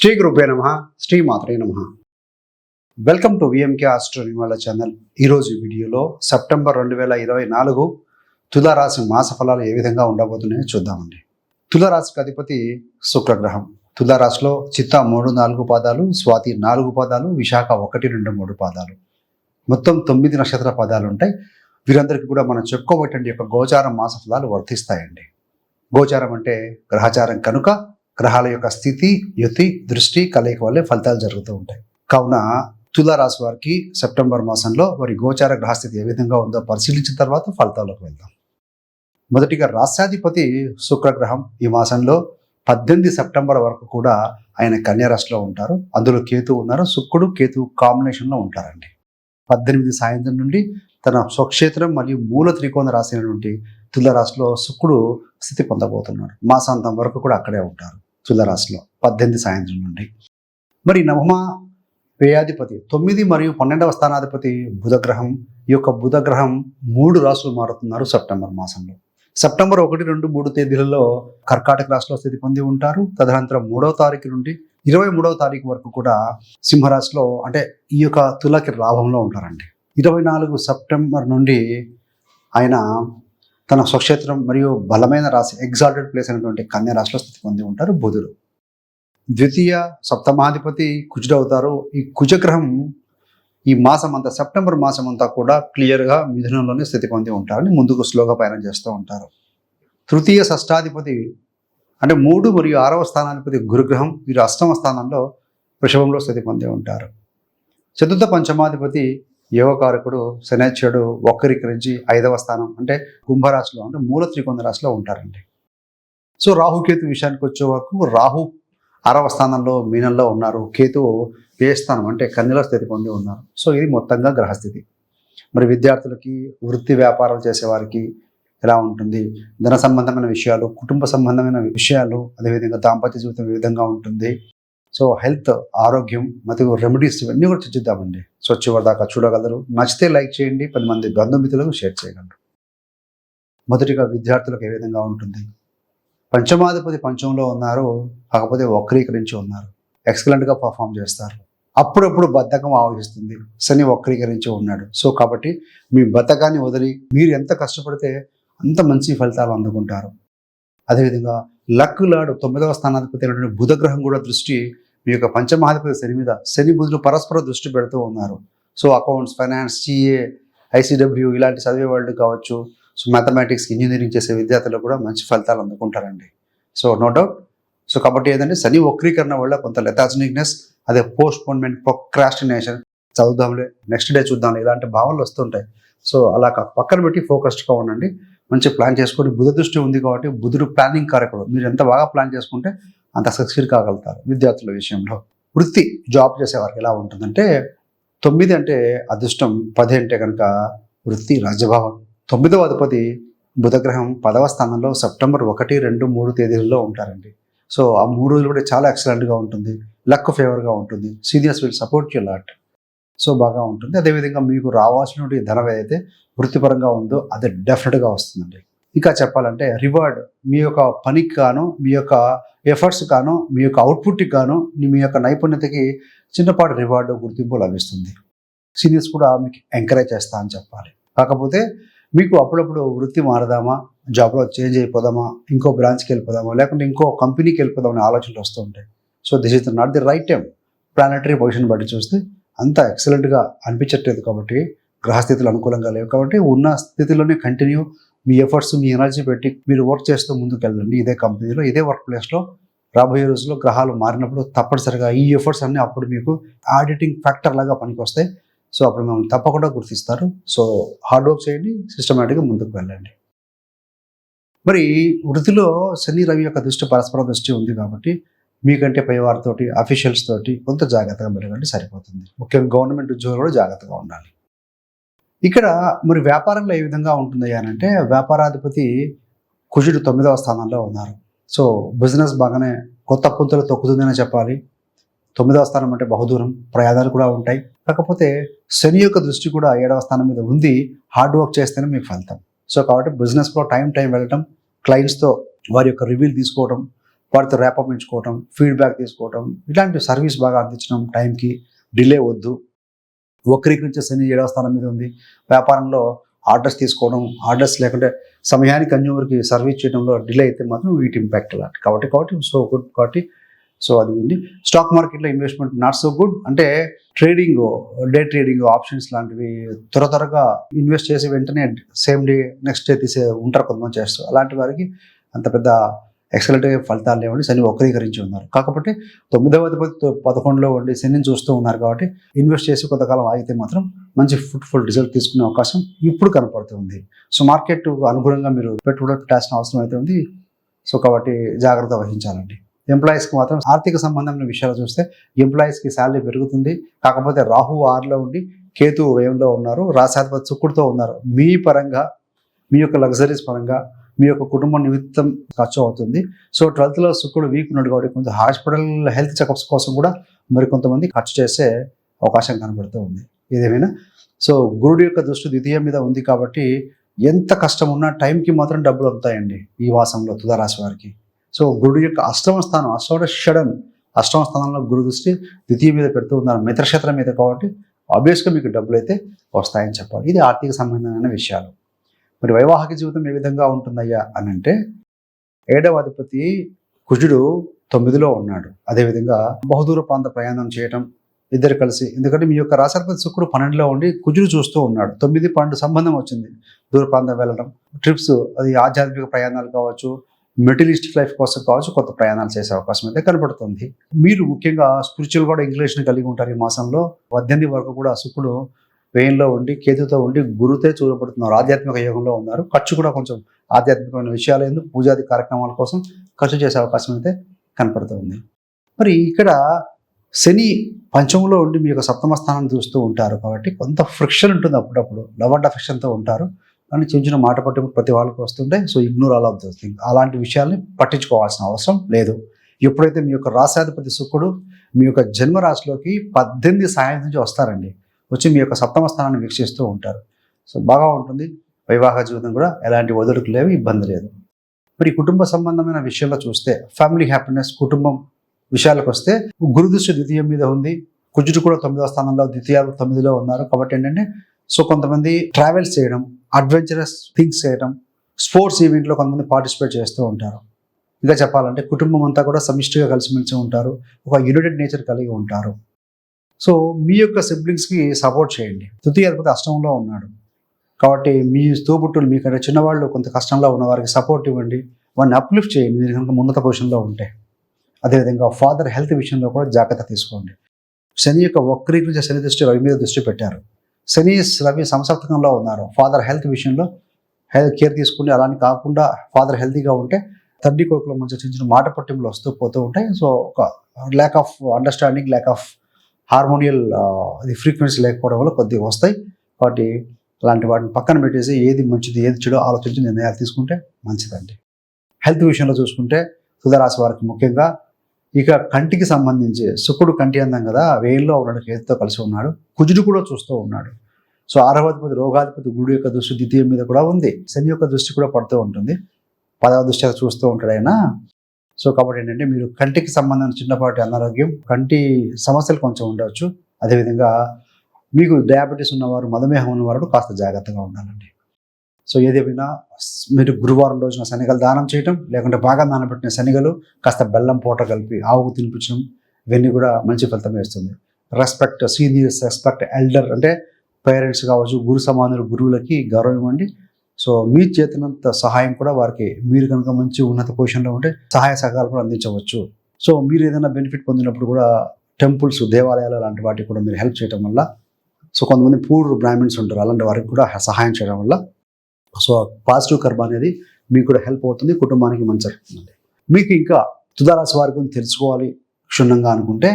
శ్రీ గురుపే నమ. శ్రీ మాత్రే నమ వెల్కమ్ టు విఎంకే ఆస్ట్రోని వాళ్ళ ఛానల్ ఈరోజు వీడియోలో సెప్టెంబర్ రెండు వేల ఇరవై నాలుగు తులారాశి మాస ఫలాలు ఏ విధంగా ఉండబోతున్నాయో చూద్దామండి. తులారాశికి అధిపతి శుక్రగ్రహం. తులారాశిలో చిత్త మూడు నాలుగు పాదాలు స్వాతి నాలుగు పాదాలు విశాఖ ఒకటి రెండు మూడు పాదాలు. మొత్తం తొమ్మిది నక్షత్ర పదాలు ఉంటాయి. వీరందరికీ కూడా మనం చెప్పుకోబట్టండి యొక్క గోచారం మాస ఫలాలు వర్తిస్తాయండి. గోచారం అంటే గ్రహచారం కనుక గ్రహాల యొక్క స్థితి యుతి దృష్టి కలయిక వల్లే ఫలితాలు జరుగుతూ ఉంటాయి. కావున తులారాశి వారికి సెప్టెంబర్ మాసంలో వారి గోచార గ్రహస్థితి ఏ విధంగా ఉందో పరిశీలించిన తర్వాత ఫలితాలకు వెళ్దాం. మొదటిగా రాష్ట్రాధిపతి శుక్రగ్రహం ఈ మాసంలో పద్దెనిమిది సెప్టెంబర్ వరకు కూడా ఆయన కన్యారాశిలో ఉంటారు. అందులో కేతు ఉన్నారు. శుక్రుడు కేతు కాంబినేషన్లో ఉంటారండి. పద్దెనిమిది సాయంత్రం నుండి తన స్వక్షేత్రం మరియు మూల త్రికోణ రాశి అయినటువంటి తులరాశిలో శుక్రుడు స్థితి పొందబోతున్నాడు. మాసాంతం వరకు కూడా అక్కడే ఉంటారు. తులరాశిలో పద్దెనిమిది సాయంత్రం నుండి. మరి నవమ వ్యయాధిపతి తొమ్మిది మరియు పన్నెండవ స్థానాధిపతి బుధగ్రహం ఈ యొక్క బుధగ్రహం మూడు రాశులు మారుతున్నారు సెప్టెంబర్ మాసంలో. సెప్టెంబర్ ఒకటి రెండు మూడు తేదీలలో కర్కాటక రాశిలో స్థితి పొంది ఉంటారు. తదనంతరం మూడవ తారీఖు నుండి ఇరవై మూడవ తారీఖు వరకు కూడా సింహరాశిలో అంటే ఈ యొక్క తులకి లాభంలో ఉంటారండి. ఇరవై నాలుగు సెప్టెంబర్ నుండి ఆయన తన స్వక్షేత్రం మరియు బలమైన రాశి ఎగ్జాల్టెడ్ ప్లేస్ అయినటువంటి కన్యా రాశిలో స్థితి పొంది ఉంటారు బుధుడు. ద్వితీయ సప్తమాధిపతి కుజుడు అవుతారు. ఈ కుజగ్రహం ఈ మాసం అంతా సెప్టెంబర్ మాసం అంతా కూడా క్లియర్గా మిథునంలోనే స్థితి పొంది ఉంటారని ముందుకు స్లోగా పయనం చేస్తూ ఉంటారు. తృతీయ షష్టాధిపతి అంటే మూడు మరియు ఆరవ స్థానాధిపతి గురుగ్రహం వీరు అష్టమ స్థానంలో వృషభంలో స్థితి పొంది ఉంటారు. చతుర్థ పంచమాధిపతి యోగకారకుడు ఒక్కరికి రించి ఐదవ స్థానం అంటే కుంభరాశిలో అంటే మూల త్రికోణ రాశిలో ఉంటారండి. సో రాహుకేతు విషయానికి వచ్చే వరకు రాహు ఆరవ స్థానంలో మీనంలో ఉన్నారు. కేతు ఏ స్థానం అంటే కన్యలో స్థితి పొంది ఉన్నారు. సో ఇది మొత్తంగా గ్రహస్థితి. మరి విద్యార్థులకి వృత్తి వ్యాపారాలు చేసేవారికి ఎలా ఉంటుంది? ధన సంబంధమైన విషయాలు కుటుంబ సంబంధమైన విషయాలు అదేవిధంగా దాంపత్య జీవితం ఏ విధంగా ఉంటుంది. సో హెల్త్ ఆరోగ్యం మరియు రెమెడీస్ ఇవన్నీ కూడా చర్చిద్దామండి. సో చివరి దాకా చూడగలరు. నచ్చితే లైక్ చేయండి. పది మంది బంధుమిత్రులకు షేర్ చేయగలరు. మొదటిగా విద్యార్థులకు ఏ విధంగా ఉంటుంది? పంచమాధిపతి పంచంలో ఉన్నారు. కాకపోతే వక్రీకరించి ఉన్నారు. ఎక్సలెంట్గా పర్ఫామ్ చేస్తారు. అప్పుడప్పుడు బద్ధకం ఆవహిస్తుంది. శని వక్రీకరించి ఉన్నాడు. సో కాబట్టి మీ బద్ధకాన్ని వదిలి మీరు ఎంత కష్టపడితే అంత మంచి ఫలితాలు అందుకుంటారు. అదేవిధంగా లక్కులాడు తొమ్మిదవ స్థానాధిపతి అయినటువంటి బుధగ్రహం కూడా దృష్టి మీ యొక్క పంచమాధిపతి శని మీద. శని బుధులు పరస్పర దృష్టి పెడుతూ ఉన్నారు. So accounts finance CA ICW ఇలాంటి చదివే వాళ్ళు కావచ్చు. సో మ్యాథమెటిక్స్ ఇంజనీరింగ్ చేసే విద్యార్థులు కూడా మంచి ఫలితాలు అందుకుంటారండి. So no doubt. సో కాబట్టి ఏంటంటే శని వక్రీకరణ వల్ల కొంత లెథాజనిక్నెస్ అదే పోస్ట్ పోన్మెంట్ ప్రొక్రాస్టినేషన్ చదువుదాంలే నెక్స్ట్ డే చూద్దాం ఇలాంటి భావనలు వస్తుంటాయి. సో అలా పక్కన పెట్టి ఫోకస్డ్గా ఉండండి. మంచి ప్లాన్ చేసుకొని బుధ దృష్టి ఉంది కాబట్టి బుధుడు ప్లానింగ్ కార్యక్రమం. మీరు ఎంత బాగా ప్లాన్ చేసుకుంటే అంత సక్సెస్ కాగలుగుతారు విద్యార్థుల విషయంలో. వృత్తి జాబ్ చేసేవారికి ఎలా ఉంటుందంటే తొమ్మిది అంటే అదృష్టం పది అంటే కనుక వృత్తి రాజ్యభావం తొమ్మిదవ అధిపతి బుధగ్రహం పదవ స్థానంలో సెప్టెంబర్ ఒకటి రెండు మూడు తేదీలలో ఉంటారండి. సో ఆ మూడు రోజులు కూడా చాలా ఎక్సలెంట్గా ఉంటుంది. లక్ ఫేవర్గా ఉంటుంది. Seniors will support you lot so బాగా ఉంటుంది. అదేవిధంగా మీకు రావాల్సినటువంటి ధనం ఏదైతే వృత్తిపరంగా ఉందో అది డెఫినెట్గా వస్తుందండి. ఇంకా చెప్పాలంటే రివార్డ్ మీ యొక్క పనికి గాను మీ యొక్క ఎఫర్ట్స్ గాను మీ యొక్క అవుట్పుట్కి గాను మీ యొక్క నైపుణ్యతకి చిన్నపాటి రివార్డు గుర్తింపు లభిస్తుంది. సీనియర్స్ కూడా మీకు ఎంకరేజ్ చేస్తా అని చెప్పాలి. కాకపోతే మీకు అప్పుడప్పుడు వృత్తి మారదామా జాబ్లో చేంజ్ అయిపోదామా ఇంకో బ్రాంచ్కి వెళ్ళిపోదామా లేకుంటే ఇంకో కంపెనీకి వెళ్ళిపోదామనే ఆలోచనలు వస్తూ ఉంటాయి. So this is not the right time planetary position బట్టి చూస్తే అంత ఎక్సలెంట్గా అనిపించట్లేదు కాబట్టి గ్రహస్థితులు అనుకూలంగా లేవు కాబట్టి ఉన్న స్థితిలోనే కంటిన్యూ మీ ఎఫర్ట్స్ మీ ఎనర్జీ పెట్టి మీరు వర్క్ చేస్తూ ముందుకు వెళ్ళండి ఇదే కంపెనీలో ఇదే వర్క్ ప్లేస్లో రాబోయే రోజుల్లో గ్రహాలు మారినప్పుడు తప్పనిసరిగా ఈ ఎఫర్ట్స్ అన్నీ అప్పుడు మీకు ఆడిటింగ్ ఫ్యాక్టర్ లాగా పనికి వస్తాయి సో అప్పుడు మిమ్మల్ని తప్పకుండా గుర్తిస్తారు. సో హార్డ్ వర్క్ చేయండి సిస్టమేటిక్గా ముందుకు వెళ్ళండి. మరి వృత్తిలో శని రవి యొక్క దృష్టి పరస్పర దృష్టి ఉంది కాబట్టి మీకంటే పై వారితోటి అఫీషియల్స్ తోటి కొంత జాగ్రత్తగా మెరగండి సరిపోతుంది. ముఖ్యంగా గవర్నమెంట్ ఉద్యోగులు కూడా జాగ్రత్తగా ఉండాలి. ఇక్కడ మరి వ్యాపారంలో ఏ విధంగా ఉంటుంది అని అంటే వ్యాపారాధిపతి కుజుడు తొమ్మిదవ స్థానంలో ఉన్నారు. సో బిజినెస్ బాగానే కొత్త పుంతలు తొక్కుతుందని చెప్పాలి. తొమ్మిదవ స్థానం అంటే బహుదూరం ప్రయాణాలు కూడా ఉంటాయి. కాకపోతే శని యొక్క దృష్టి కూడా ఏడవ స్థానం మీద ఉంది. హార్డ్ వర్క్ చేస్తేనే మీకు ఫలితం. సో కాబట్టి బిజినెస్లో టైం టైం వెళ్ళటం క్లయింట్స్తో వారి యొక్క రివ్యూలు తీసుకోవడం వారితో ర్యాపప్ పెంచుకోవటం ఫీడ్బ్యాక్ తీసుకోవటం ఇలాంటి సర్వీస్ బాగా అందించడం టైంకి డిలే వద్దు. వక్రీకరించే శని ఏడవ స్థానం మీద ఉంది. వ్యాపారంలో ఆర్డర్స్ తీసుకోవడం ఆర్డర్స్ లేకుంటే సమయానికి కన్జ్యూమర్కి సర్వీస్ చేయడంలో డిలే అయితే మాత్రం వీటి ఇంపాక్ట్ అలాంటి కాబట్టి కాబట్టి సో గుడ్ కాబట్టి సో అది ఉంది. స్టాక్ మార్కెట్లో ఇన్వెస్ట్మెంట్ నాట్ సో గుడ్ అంటే ట్రేడింగ్ డే ట్రేడింగ్ ఆప్షన్స్ లాంటివి త్వర త్వరగా ఇన్వెస్ట్ చేసి వెంటనే సేమ్ డే నెక్స్ట్ డే తీసే ఉంటారు కొంతమంది చేస్తారు. అలాంటి వారికి అంత పెద్ద ఎక్సలెంట్ ఫలితాలు లేవండి. శని వక్రీకరించి ఉన్నారు. కాకపోతే తొమ్మిదవ అధిపతి పదకొండులో ఉండి శనిని చూస్తూ ఉన్నారు కాబట్టి ఇన్వెస్ట్ చేసి కొంతకాలం ఆగితే మాత్రం మంచి ఫుల్ రిజల్ట్ తీసుకునే అవకాశం ఇప్పుడు కనపడుతుంది సో మార్కెట్ అనుగుణంగా మీరు పెట్టుబడి పెట్టాల్సిన అవసరం అయితే ఉంది. సో కాబట్టి జాగ్రత్త వహించాలండి. ఎంప్లాయీస్కి మాత్రం ఆర్థిక సంబంధమైన విషయాలు చూస్తే ఎంప్లాయీస్కి శాలరీ పెరుగుతుంది. కాకపోతే రాహు ఆరులో ఉండి కేతు వ్యయంలో ఉన్నారు. రాశాధిపతి శుక్రుడితో ఉన్నారు. మీ పరంగా మీ యొక్క లగ్జరీస్ పరంగా మీ యొక్క కుటుంబ నిమిత్తం ఖర్చు అవుతుంది. సో ట్వెల్త్లో శుక్రుడు వీక్ ఉన్నాడు కాబట్టి కొంచెం హాస్పిటల్ హెల్త్ చెకప్స్ కోసం కూడా మరి కొంతమంది ఖర్చు చేసే అవకాశం కనబడుతూ ఉంది. ఏదేమైనా? సో గురుడు యొక్క దృష్టి ద్వితీయ మీద ఉంది కాబట్టి ఎంత కష్టం ఉన్నా టైంకి మాత్రం డబ్బులు అవుతాయండి ఈ వాసంలో తులారాశి వారికి. సో గురుడు యొక్క అష్టమ స్థానం అష్టమ షడన్ అష్టమ స్థానంలో గురు దృష్టి ద్వితీయ మీద పెడుతూ ఉన్నారు. మిత్రక్షేత్రం మీద కాబట్టి ఆబ్వియస్గా మీకు డబ్బులు అయితే వస్తాయని చెప్పాలి. ఇది ఆర్థిక సంబంధమైన విషయాలు. మరి వైవాహిక జీవితం ఏ విధంగా ఉంటుందయ్యా అని అంటే ఏడవ అధిపతి కుజుడు తొమ్మిదిలో ఉన్నాడు. అదేవిధంగా బహుదూర ప్రాంత ప్రయాణం చేయటం ఇద్దరు కలిసి ఎందుకంటే మీ యొక్క రాశాధిపతి శుక్రుడు పన్నెండులో ఉండి కుజుడు చూస్తూ ఉన్నాడు. తొమ్మిది పన్నెండు సంబంధం వచ్చింది దూర ప్రాంతం వెళ్ళడం. ట్రిప్స్ అది ఆధ్యాత్మిక ప్రయాణాలు కావచ్చు మెటీరియలిస్టిక్ లైఫ్ కోసం కావచ్చు కొత్త ప్రయాణాలు చేసే అవకాశం అయితే కనబడుతుంది. మీరు ముఖ్యంగా స్పిరిచువల్ కూడా ఇంగ్లీష్ని కలిగి ఉంటారు ఈ మాసంలో. పద్దెనిమిది వరకు కూడా శుక్రుడు పెయిన్లో ఉండి కేతుతో ఉండి గురుతే చూడబడుతున్నారు. ఆధ్యాత్మిక యోగంలో ఉన్నారు. ఖర్చు కూడా కొంచెం ఆధ్యాత్మికమైన విషయాలు ఎందుకు? పూజాది కార్యక్రమాల కోసం ఖర్చు చేసే అవకాశం అయితే కనపడుతుంది మరి ఇక్కడ శని పంచమంలో ఉండి మీ యొక్క సప్తమ స్థానం చూస్తూ ఉంటారు కాబట్టి కొంత ఫ్రిక్షన్ ఉంటుంది అప్పుడప్పుడు. లవ్ అండ్ అఫెక్షన్తో ఉంటారు. కానీ చిన్న చిన్న మాట పట్టి ప్రతి వాళ్ళకి వస్తుంటే so ignore all of those thing. అలాంటి విషయాల్ని పట్టించుకోవాల్సిన అవసరం లేదు. ఎప్పుడైతే మీ యొక్క రాశాధిపతి శుక్రుడు మీ యొక్క జన్మరాశిలోకి పద్దెనిమిది సాయం నుంచి వస్తారండి. వచ్చి మీ యొక్క సప్తమ స్థానాన్ని వీక్షిస్తూ ఉంటారు. సో బాగా ఉంటుంది. వివాహ జీవితం కూడా ఎలాంటి ఒదుడుకు లేవు ఇబ్బంది లేదు. మరి కుటుంబ సంబంధమైన విషయంలో చూస్తే ఫ్యామిలీ హ్యాపీనెస్ కుటుంబం విషయాలకు వస్తే గురుదృష్టి ద్వితీయం మీద ఉంది. కుజుడు కూడా తొమ్మిదవ స్థానంలో ద్వితీయాలు తొమ్మిదిలో ఉన్నారు. కాబట్టి ఏంటంటే సో కొంతమంది ట్రావెల్స్ చేయడం అడ్వెంచరస్ థింగ్స్ చేయడం స్పోర్ట్స్ ఈవెంట్లో కొంతమంది పార్టిసిపేట్ చేస్తూ ఉంటారు. ఇంకా చెప్పాలంటే కుటుంబం అంతా కూడా సమిష్టిగా కలిసిమెలిసి ఉంటారు. ఒక యునైటెడ్ నేచర్ కలిగి ఉంటారు. సో మీ యొక్క సిబ్లింగ్స్కి సపోర్ట్ చేయండి. తృతీయ అధిపతి అష్టంలో ఉన్నాడు. కాబట్టి మీ తోబుట్టులు మీకంటే చిన్నవాళ్ళు కొంత కష్టంలో ఉన్న వారికి సపోర్ట్ ఇవ్వండి. వాడిని అప్లిఫ్ట్ చేయండి. మీరు కనుక ఉన్నత పొజిషన్లో ఉంటే. అదేవిధంగా ఫాదర్ హెల్త్ విషయంలో కూడా జాగ్రత్త తీసుకోండి. శని యొక్క వక్రీకరించే శని దృష్టి రవి మీద దృష్టి పెట్టారు. శని రవి సంసప్తకంలో ఉన్నారు. ఫాదర్ హెల్త్ విషయంలో హెల్త్ కేర్ తీసుకుని అలాని కాకుండా ఫాదర్ హెల్తీగా ఉంటే తండ్రి కొడుకుల మధ్య చిన్న చిన్న మాట పట్టింపులు వస్తూ పోతూ ఉంటాయి. సో ఒక lack of understanding lack of hormonal అది ఫ్రీక్వెన్సీ లేకపోవడం వల్ల కొద్దిగా వస్తాయి. కాబట్టి అలాంటి వాటిని పక్కన పెట్టేసి ఏది మంచిది ఏది చెడు ఆలోచించి నిర్ణయాలు తీసుకుంటే మంచిదండి. హెల్త్ విషయంలో చూసుకుంటే తుదరాశి వారికి ముఖ్యంగా ఇక కంటికి సంబంధించి శుకుడు కంటి అందం కదా వేయిల్లో ఉన్నాడు కేతుతో కలిసి ఉన్నాడు కుజుడు కూడా చూస్తూ ఉన్నాడు. సో ఆరవాధిపతి రోగాధిపతి గుడి యొక్క దృష్టి ద్వితీయం మీద కూడా ఉంది. శని యొక్క దృష్టి కూడా పడుతూ ఉంటుంది. పదవ దృష్ట్యా చూస్తూ ఉంటాడు ఆయన. సో కాబట్టి ఏంటంటే మీరు కంటికి సంబంధించిన చిన్నపాటి అనారోగ్యం కంటి సమస్యలు కొంచెం ఉండవచ్చు. అదేవిధంగా మీకు డయాబెటీస్ ఉన్నవారు మధుమేహం ఉన్నవారు కాస్త జాగ్రత్తగా ఉండాలండి. సో ఏదేమైనా మీరు గురువారం రోజున శనగలు దానం చేయటం లేకుంటే బాగా నానబెట్టిన శనగలు కాస్త బెల్లం పూట కలిపి ఆవుకు తినిపించడం ఇవన్నీ కూడా మంచి ఫలితం వేస్తుంది రెస్పెక్ట్ సీనియర్స్ రెస్పెక్ట్ ఎల్డర్ అంటే పేరెంట్స్ కావచ్చు గురు సమానులు గురువులకి గౌరవం ఇవ్వండి. సో మీ చేతనంత సహాయం కూడా వారికి మీరు కనుక మంచి ఉన్నత పొజిషన్లో ఉంటే సహాయ సహకారాలు కూడా అందించవచ్చు. సో మీరు ఏదైనా బెనిఫిట్ పొందినప్పుడు కూడా టెంపుల్స్ దేవాలయాలు లాంటి వాటికి కూడా మీరు హెల్ప్ చేయడం వల్ల సో కొంతమంది పూర్ బ్రాహ్మిన్స్ ఉంటారు అలాంటి వారికి కూడా సహాయం చేయడం వల్ల సో పాజిటివ్ కర్మ అనేది మీకు కూడా హెల్ప్ అవుతుంది కుటుంబానికి మంచి జరుగుతుంది. మీకు ఇంకా తుదారాశి వారి గురించి తెలుసుకోవాలి క్షుణ్ణంగా అనుకుంటే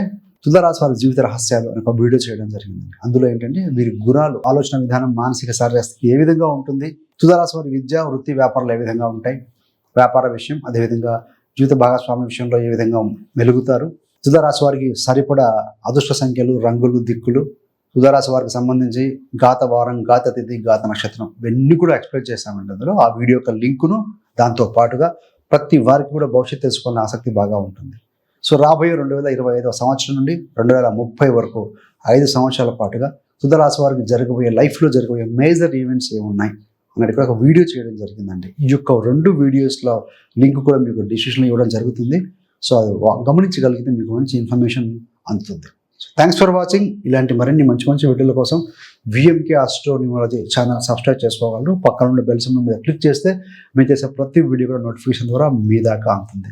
తులారాశి వారి జీవిత రహస్యాలు అని ఒక వీడియో చేయడం జరిగింది అందులో ఏంటంటే వీరి గుణాలు ఆలోచన విధానం మానసిక శారీరస్థితి ఏ విధంగా ఉంటుంది తులారాశి వారి విద్య వృత్తి వ్యాపారాలు ఏ విధంగా ఉంటాయి వ్యాపార విషయం అదేవిధంగా జీవిత భాగస్వామి విషయంలో ఏ విధంగా మెలుగుతారు తులారాశి వారికి సరిపడా అదృష్ట సంఖ్యలు రంగులు దిక్కులు తులారాశి వారికి సంబంధించి గాత వారం గాత తిథి గాత నక్షత్రం ఇవన్నీ కూడా ఎక్స్ప్లెయిన్ చేశామండి అందులో. ఆ వీడియో యొక్క లింకును దాంతో పాటుగా ప్రతి వారికి కూడా భవిష్యత్తు తెలుసుకోవాలని ఆసక్తి బాగా ఉంటుంది. సో రాబోయే రెండు వేల ఇరవై ఐదవ సంవత్సరం నుండి రెండు వేల ముప్పై వరకు ఐదు సంవత్సరాల పాటుగా తుదరాశి వారికి జరగబోయే లైఫ్లో జరగబోయే మేజర్ ఈవెంట్స్ ఏమున్నాయి అన్నది కూడా ఒక వీడియో చేయడం జరిగిందండి. ఈ యొక్క రెండు వీడియోస్లో లింక్ కూడా మీకు డిస్క్రిప్షన్లో ఇవ్వడం జరుగుతుంది. సో అది గమనించగలిగితే మీకు మంచి ఇన్ఫర్మేషన్ అందుతుంది. థ్యాంక్స్ ఫర్ వాచింగ్ ఇలాంటి మరిన్ని మంచి మంచి వీడియోల కోసం విఎంకే ఆస్ట్రోనిమాలజీ ఛానల్ సబ్స్క్రైబ్ చేసుకోగలరు. పక్కన ఉండే బెల్ సింబల్ మీద క్లిక్ చేస్తే మేము చేసే ప్రతి వీడియో కూడా నోటిఫికేషన్ ద్వారా మీ దాకా అందుతుంది